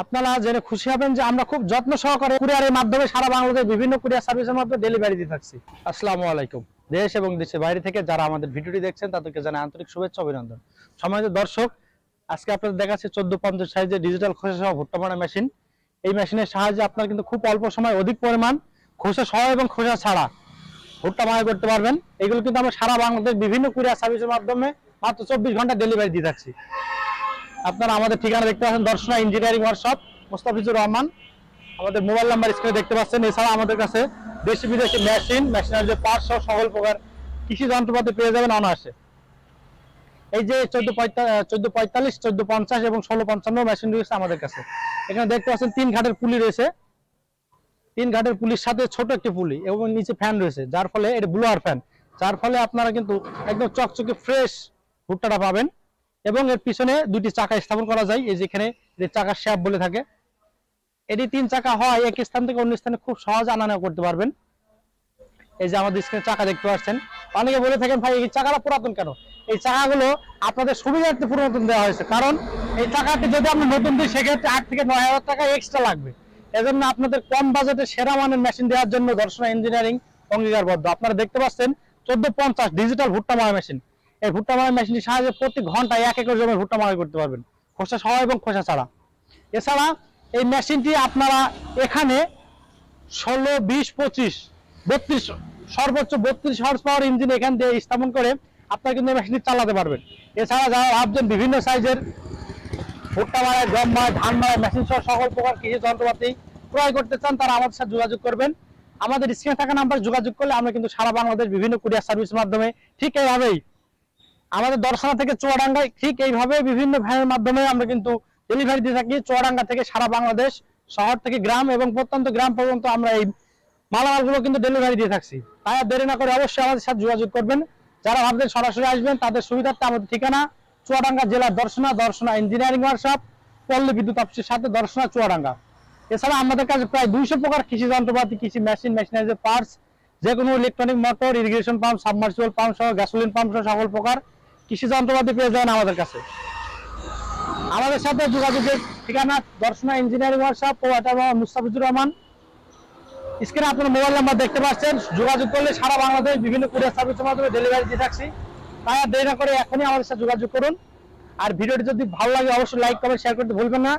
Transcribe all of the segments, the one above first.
আপনারা জেনে খুশি হবেন যে আমরা খুব যত্ন সহকারে কুরিয়ারের মাধ্যমে সারা বাংলাদেশ বিভিন্ন কুরিয়ার সার্ভিসের মাধ্যমে ডেলিভারি দিয়ে থাকছি। আসসালামু আলাইকুম। দেশ এবং দেশের বাইরে থেকে যারা আমাদের ভিডিওটি দেখছেন, তাদেরকে জানাই আন্তরিক শুভেচ্ছা, অভিনন্দন। সম্মানিত দর্শক, আজকে আপনাদের দেখাচ্ছে চোদ্দ পঞ্চাশ সাইজের ডিজিটাল খোসা সহ ভুট্টা মারা মেশিন এই মেশিনের সাহায্যে আপনার কিন্তু খুব অল্প সময় অধিক পরিমাণ খোসা সহ এবং খোসা ছাড়া ভুট্টা মারা করতে পারবেন। এগুলো কিন্তু আমরা সারা বাংলাদেশ বিভিন্ন কুরিয়ার সার্ভিসের মাধ্যমে মাত্র চব্বিশ ঘণ্টা ডেলিভারি দিয়ে থাকছি। আপনারা আমাদের ঠিকানা দেখতে পাচ্ছেন দর্শনা ইঞ্জিনিয়ারিং ওয়ার্কশপ মোস্তাফিজুর রহমান। আমাদের মোবাইল নাম্বার স্ক্রিনে দেখতে পাচ্ছেন। এছাড়া আমাদের কাছে দেশি বিদেশি মেশিন মেশিনের যে পার্ট সহ সকল প্রকার কৃষি যন্ত্রপাতি পেয়ে যাবেন অনায়াসে। এই যে চোদ্দ চোদ্দ পঁয়তাল্লিশ, চোদ্দ পঞ্চাশ এবং ষোলো পঞ্চান্ন মেশিন রয়েছে আমাদের কাছে। এখানে দেখতে পাচ্ছেন তিন ঘাটের পুলি রয়েছে। তিন ঘাটের পুলির সাথে ছোট একটি পুলি এবং নিচে ফ্যান রয়েছে। যার ফলে এটা ব্লোয়ার ফ্যান যার ফলে আপনারা কিন্তু একদম চকচকে ফ্রেশ ভুট্টাটা পাবেন। এবং এর পিছনে দুটি চাকা স্থাপন করা যায়, এই যেখানে চাকার শ্যাপ বলে থাকে। এটি তিন চাকা হয় এক স্থান থেকে অন্য স্থানে খুব সহজ আনা করতে পারবেন। এই যে আমাদের স্ক্রিনে চাকা দেখতে পাচ্ছেন। অনেকে বলে থাকেন, ভাই, এই চাকাটা পুরাতন কেন? এই চাকাগুলো আপনাদের সুবিধার্থে পুরাতন দেওয়া হয়েছে। কারণ এই চাকাটি যদি আপনি নতুন দিই সেক্ষেত্রে আট থেকে নয় হাজার টাকা এক্সট্রা লাগবে। এজন্য আপনাদের কম বাজেটে সেরা মানের মেশিন দেওয়ার জন্য দর্শনা ইঞ্জিনিয়ারিং অঙ্গীকারবদ্ধ। আপনারা দেখতে পাচ্ছেন, চোদ্দ পঞ্চাশ ডিজিটাল ভুট্টা মারা মেশিন এই ভুট্টা মারা মেশিনটির সাহায্যে প্রতি ঘন্টায় এক একর জমি ভুট্টা মারা করতে পারবেন। খোসা সহ এবং খোসা ছাড়া। এছাড়া এই মেশিনটি আপনারা এখানে ষোলো, বিশ, পঁচিশ, বত্রিশ, সর্বোচ্চ বত্রিশ হর্স পাওয়ার ইঞ্জিন এখান দিয়ে স্থাপন করে আপনারা কিন্তু মেশিনটি চালাতে পারবেন। এছাড়া যারা ভাবছেন বিভিন্ন সাইজের ভুট্টা মারায়, গম মারায়, ধান মারায় মেশিন সহ সকল প্রকার কৃষি যন্ত্রপাতি ক্রয় করতে চান, তারা আমাদের সাথে যোগাযোগ করবেন। আমাদের স্ক্রিনে থাকা নাম্বার যোগাযোগ করলে আমরা কিন্তু সারা বাংলাদেশ বিভিন্ন কুরিয়ার সার্ভিসের মাধ্যমে ঠিক এইভাবেই আমাদের দর্শনা থেকে চুয়াডাঙ্গায় ঠিক এইভাবে বিভিন্ন ভ্যানের মাধ্যমে আমরা কিন্তু ডেলিভারি দিয়ে থাকি। চুয়াডাঙ্গা থেকে সারা বাংলাদেশ, শহর থেকে গ্রাম এবং প্রত্যন্ত গ্রাম পর্যন্ত আমরা এই মালামালগুলো কিন্তু ডেলিভারি দিয়ে থাকছি। তাই দেরি না করে অবশ্যই আমাদের সাথে যোগাযোগ করবেন। যারা ভাবছেন সরাসরি আসবেন, তাদের সুবিধার্থে আমাদের ঠিকানা চুয়াডাঙ্গা জেলার দর্শনা দর্শনা ইঞ্জিনিয়ারিং ওয়ার্কশপ পল্লী বিদ্যুৎ অফিসের সাথে দর্শনা চুয়াডাঙ্গা। এছাড়া আমাদের কাছে প্রায় দুইশো প্রকার কৃষি যন্ত্রপাতি, কৃষি মেশিন মেশিনারি পার্টস যে কোনো electronic motor irrigation pump submersible pump সহ গ্যাসোলিন পাম্প সহ সকল প্রকার কৃষি যন্ত্রপাতি পেয়ে যাবেন আমাদের কাছে। আমাদের সাথে যোগাযোগের ঠিকানা, দর্শনা ইঞ্জিনিয়ারিং ওয়ার্কশপ ও মুস্তাফিজুর রহমান। স্ক্রিনে আপনার মোবাইল নাম্বার দেখতে পাচ্ছেন। যোগাযোগ করলে সারা বাংলাদেশ বিভিন্ন কুরিয়ার সার্ভিসের মাধ্যমে ডেলিভারি দিয়ে থাকছি। তাই আর দেরি না করে এখনই আমাদের সাথে যোগাযোগ করুন। আর ভিডিওটি যদি ভালো লাগে, অবশ্যই লাইক কমেন্ট শেয়ার করতে ভুলবেন না।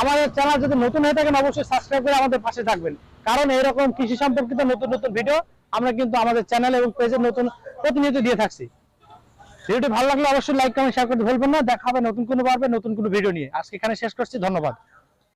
আমাদের চ্যানেল যদি নতুন হয়ে থাকেন, অবশ্যই সাবস্ক্রাইব করে আমাদের পাশে থাকবেন। কারণ এরকম কৃষি সম্পর্কিত নতুন নতুন ভিডিও আমরা কিন্তু আমাদের চ্যানেল এবং পেজে নতুন প্রতিনিয়ত দিয়ে থাকছি। ভিডিওটি ভালো লাগলে অবশ্যই লাইক কমেন্ট শেয়ার করতে ভুলবেন না। দেখা হবে নতুন কোনো পর্বে, নতুন কোনো ভিডিও নিয়ে। আজকে এখানে শেষ করছি। ধন্যবাদ।